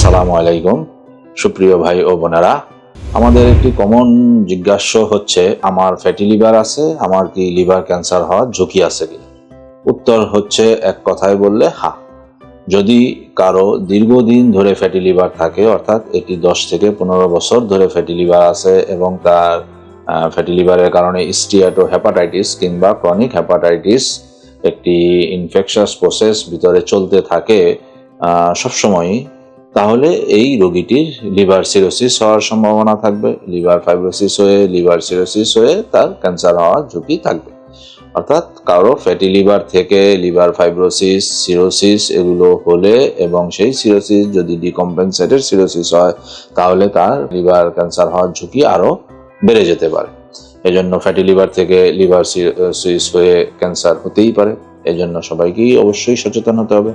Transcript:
আসসালামু আলাইকুম। সুপ্রিয় ভাই ও বোনেরা, আমাদের একটি কমন জিজ্ঞাস্য হচ্ছে, আমার ফ্যাটি লিভার আছে, আমার কি লিভার ক্যান্সার হওয়ার ঝুঁকি আছে কি উত্তর হচ্ছে, এক কথায় বললে, হা। যদি কারও দীর্ঘদিন ধরে ফ্যাটি লিভার থাকে, অর্থাৎ এটি দশ থেকে পনেরো বছর ধরে ফ্যাটি লিভার আছে এবং তার ফ্যাটি লিভারের কারণে স্টিয়াটো হ্যাপাটাইটিস কিংবা ক্রনিক হ্যাপাটাইটিস একটি ইনফেকশাস প্রসেস ভিতরে চলতে থাকে সবসময়ই তাহলে এই রোগীটির লিভার সিরোসিস হওয়ার সম্ভাবনা থাকবে, লিভার ফাইব্রোসিস হয়ে, লিভার সিরোসিস হয়ে তার ক্যান্সার হওয়ার ঝুঁকি থাকবে। অর্থাৎ কারও ফ্যাটি লিভার থেকে লিভার ফাইব্রোসিস, সিরোসিস এগুলো হলে এবং সেই সিরোসিস যদি ডিকম্পেনসেটেড সিরোসিস হয়, তাহলে তার লিভার ক্যান্সার হওয়ার ঝুঁকি আরও বেড়ে যেতে পারে। এজন্য ফ্যাটি লিভার থেকে লিভার সিরোসিস হয়ে ক্যান্সার হতেই পারে। এজন্য সবাইকেই অবশ্যই সচেতন হতে হবে।